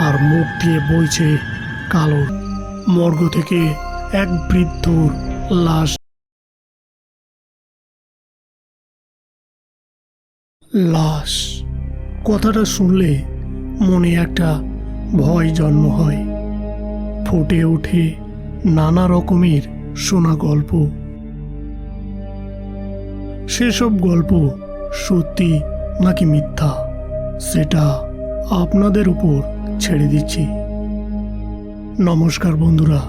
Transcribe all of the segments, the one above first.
আর মুখ দিয়ে বইছে কালো। মর্গ থেকে এক বৃদ্ধর লাশ। লাশ। কথাটা শুনলে মনে একটা ভয় জন্ম হয়। ফুটে ওঠে নানা রকমের শোনা গল্প। সেসব গল্প সত্যি নাকি মিথ্যা? সেটা আপনাদের উপর ছেড়ে দিচ্ছি। নমস্কার বন্ধুরা,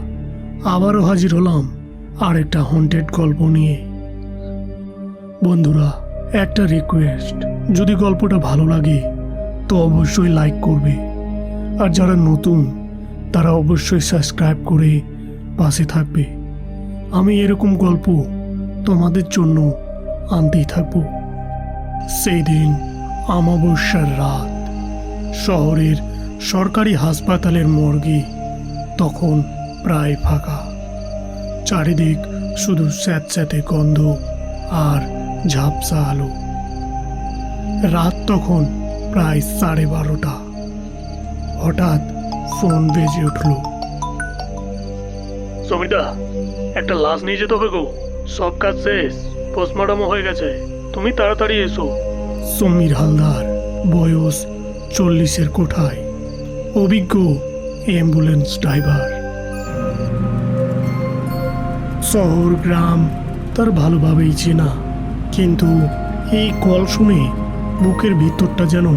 আবারও হাজির হলাম আরেকটা হন্টেড গল্প নিয়ে। বন্ধুরা, একটা রিকোয়েস্ট যদি গল্পটা ভালো লাগে, তো অবশ্যই লাইক করবে। আর যারা নতুন, তারা অবশ্যই সাবস্ক্রাইব করে পাশে থাকবে। আমি এরকম গল্প তোমাদের জন্য আনতেই থাকব। সেই দিন, অমাবস্যার রাত, শহরের সরকারি হাসপাতালের মর্গে তখন প্রায় ফাঁকা। চারিদিক শুধু স্যাঁতস্যাঁতে গন্ধ আর ঝাপসা আলো। রাত তখন প্রায় সাড়ে বারোটা। হঠাৎ ফোন বেজে উঠল। সমিতা একটা লাশ নিয়ে যেতে হবে গো। সব কাজ শেষ পোস্টমর্টমও হয়ে গেছে। তুমি তাড়াতাড়ি এসো। সমীর হালদার বয়স চল্লিশের কোঠায়। অভিজ্ঞ অ্যাম্বুলেন্স ড্রাইভার শহর, গ্রাম তার ভালোভাবেই চেনা, কিন্তু এই কল শুনে বুকের ভিতরটা যেন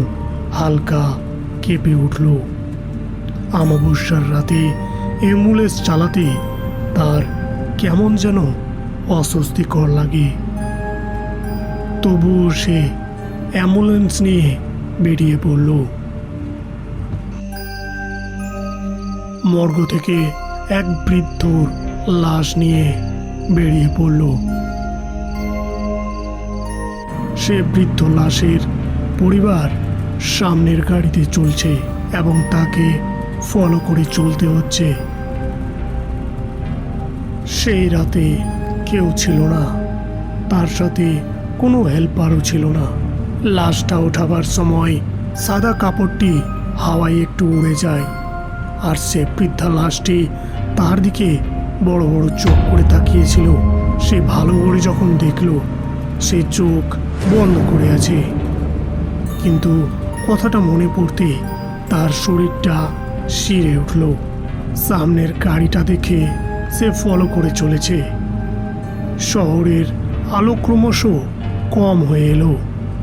হালকা কেঁপে উঠল। অমাবস্যার রাতে অ্যাম্বুলেন্স চালাতে তার কেমন যেন অস্বস্তিকর লাগে। তবুও সে অ্যাম্বুলেন্স নিয়ে বেরিয়ে পড়ল। মর্গ থেকে এক বৃদ্ধর লাশ নিয়ে বেরিয়ে পড়ল। সে বৃদ্ধ লাশের পরিবার সামনের গাড়িতে চলছে এবং তাকে ফলো করে চলতে হচ্ছে। সেই রাতে কেউ ছিল না। তার সাথে কোনো হেল্পারও ছিল না। লাশটা ওঠাবার সময় সাদা কাপড়টি হাওয়ায় একটু উড়ে যায়। আর সে বৃদ্ধা লাশটি তার দিকে বড় বড় চোখ করে তাকিয়েছিল। সে ভালো করে যখন দেখল, সে চোখ বন্ধ করে আছে। কিন্তু কথাটা মনে পড়তে তার শরীরটা শিরে উঠল। সামনের গাড়িটা দেখে সে ফলো করে চলেছে। শহরের আলো ক্রমশ কম হয়ে এলো।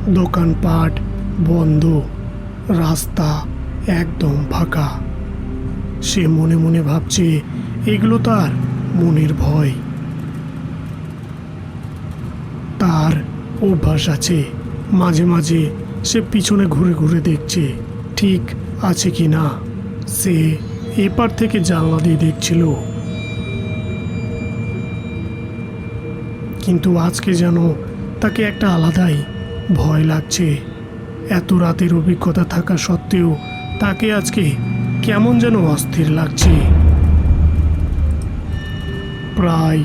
দোকানপাট বন্ধ, রাস্তা একদম ফাঁকা। সে মনে মনে ভাবছে, এগুলো তার মনের ভয়। তার অভ্যাস আছে। মাঝে মাঝে সে পিছনে ঘুরে ঘুরে দেখছে, ঠিক আছে কি না। সে এপার থেকে জানলা দিয়ে দেখছিল। কিন্তু আজকে যেন তাকে একটা আলাদাই ভয় লাগছে। এত রাতের অভিজ্ঞতা থাকা সত্ত্বেও তাকে আজকে কেমন যেন অস্থির লাগছে। প্রায়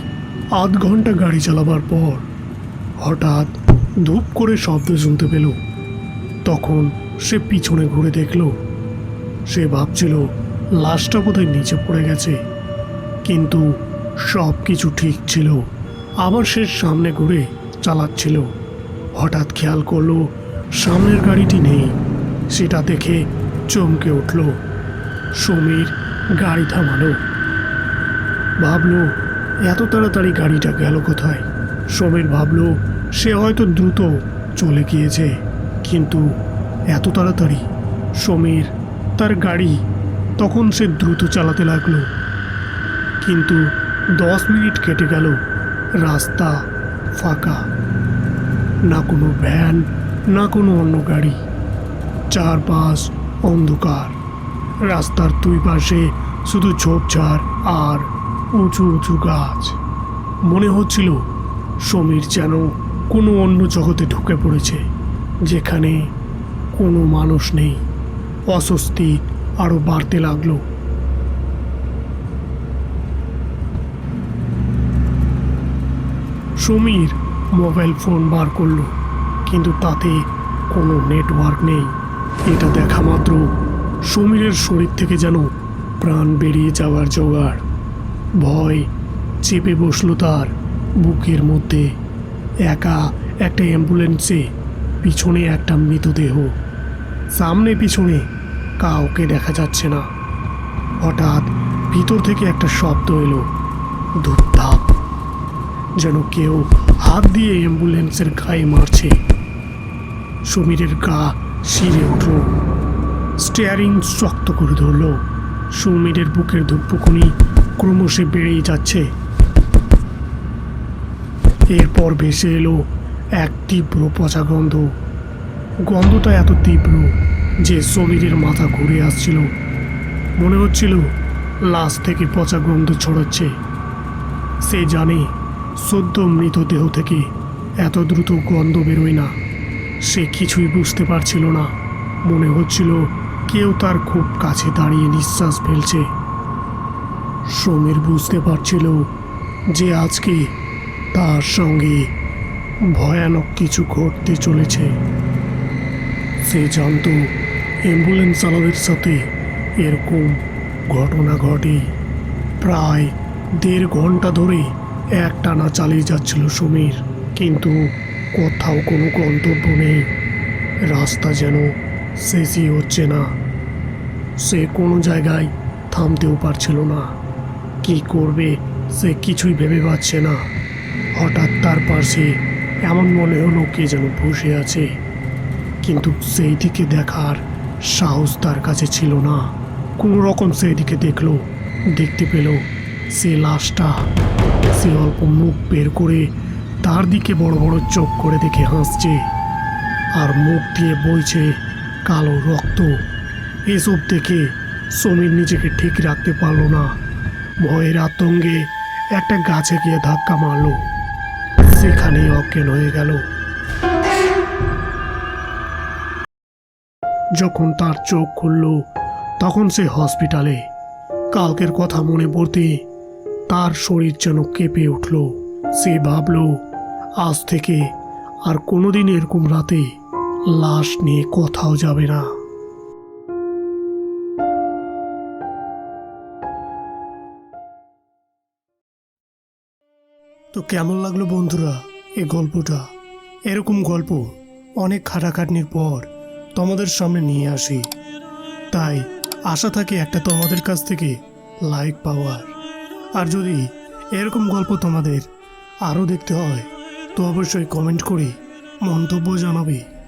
আধ ঘণ্টা গাড়ি চালাবার পর হঠাৎ ধূপ করে শব্দ শুনতে পেল। তখন সে পিছনে ঘুরে দেখল, সে ভাবছিল লাশটা বোধহয় নিচে পড়ে গেছে। কিন্তু সব কিছু ঠিক ছিল, আবার সে সামনে ঘুরে চালাচ্ছিল। হঠাৎ খেয়াল করল, সামনের গাড়িটি নেই, সেটা দেখে চমকে উঠল। সমীর গাড়ি থামালো। ভাবলো, এত তাড়াতাড়ি গাড়িটা গেল কোথায়? সমীর ভাবলো, সে হয়তো দ্রুত চলে গিয়েছে, কিন্তু এত তাড়াতাড়ি? সমীর, তার গাড়ি। তখন সে দ্রুত চালাতে লাগল। কিন্তু দশ মিনিট কেটে গেল, রাস্তা ফাঁকা। না কোনো ভ্যান, না কোনো অন্য গাড়ি। চারপাশ অন্ধকার। রাস্তার দুই পাশে শুধু ঝোপঝাড় আর উঁচু উঁচু গাছ। মনে হচ্ছিল সমীর যেন কোনো অন্য জগতে ঢুকে পড়েছে, যেখানে কোনো মানুষ নেই। অস্বস্তি আরও বাড়তে লাগল। সমীর মোবাইল ফোন বার করল, কিন্তু তাতে কোনো নেটওয়ার্ক নেই। এটা দেখা মাত্র সমীরের শরীর থেকে যেন প্রাণ বেরিয়ে যাওয়ার জোগাড়। ভয় চেপে বসল তার বুকের মধ্যে। একা একটা অ্যাম্বুলেন্সে, পিছনে একটা মৃতদেহ। সামনে পিছনে কাউকে দেখা যাচ্ছে না। হঠাৎ ভিতর থেকে একটা শব্দ এলো, ধূপধাপ। যেন কেউ হাত দিয়ে অ্যাম্বুলেন্সের গায়ে মারছে। সমীরের গা শিরে উঠল। স্টিয়ারিং শক্ত করে ধরল। সমীরের বুকের ধূপপুকুনি ক্রমশ বেড়েই যাচ্ছে। এরপর ভেসে এলো এক তীব্র পচা গন্ধ। গন্ধটা এত তীব্র যে সমীরের মাথা ঘুরে আসছিল। মনে হচ্ছিল লাশ থেকে পচা গন্ধ ছড়াচ্ছে। সে জানে সদ্য মৃতদেহ থেকে এত দ্রুত গন্ধ বেরোয় না। সে কিছুই বুঝতে পারছিল না। মনে হচ্ছিল কেউ তার খুব কাছে দাঁড়িয়ে নিঃশ্বাস ফেলছে। সমীর বুঝতে পারছিল যে আজকে তার সঙ্গে ভয়ানক কিছু ঘটতে চলেছে। সে জানতো অ্যাম্বুলেন্স চালকের সাথে এরকম ঘটনা ঘটে। প্রায় দেড় ঘণ্টা ধরে এক টানা চালিয়ে যাচ্ছিল সমীর, কিন্তু কোথাও কোনো গন্তব্য নেই। রাস্তা যেন শেষই হচ্ছে না। সে কোনো জায়গায় থামতেও পারছিল না। কি করবে সে কিছুই ভেবে পাচ্ছে না। হঠাৎ তার পাশে এমন মনে হলো কে যেন বসে আছে। কিন্তু সেই দিকে দেখার সাহস তার কাছে ছিল না। কোনো রকম সেই দিকে দেখল, দেখতে পেল সে লাশটা। সে অল্প মুখ বের করে তার দিকে বড় বড় চোখ করে দেখে হাসছে। আর মুখ দিয়ে বইছে কালো রক্ত। এসব দেখে সমীর নিজেকে ঠিক রাখতে পারল না। ভয়ের আতঙ্কে একটা গাছে গিয়ে ধাক্কা মারলো। সেখানেই অজ্ঞান হয়ে গেল। যখন তার চোখ খুলল, তখন সে হসপিটালে। কালকের কথা মনে পড়তে তার শরীর যেন কেঁপে উঠল। সে ভাবল, আজ থেকে আর কোনোদিন এরকম রাতে লাশ নিয়ে কোথাও যাবে না। তো কেমন লাগল বন্ধুরা এই গল্পটা? এরকম গল্প অনেক খাটাখাটনির পর তোমাদের সামনে নিয়ে আসি। তাই আশা থাকে একটা তোমাদের কাছ থেকে লাইক পাওয়ার। আর যদি এরকম গল্প তোমাদের আরও দেখতে হয়, তো অবশ্যই কমেন্ট করে মন্তব্য জানাবে।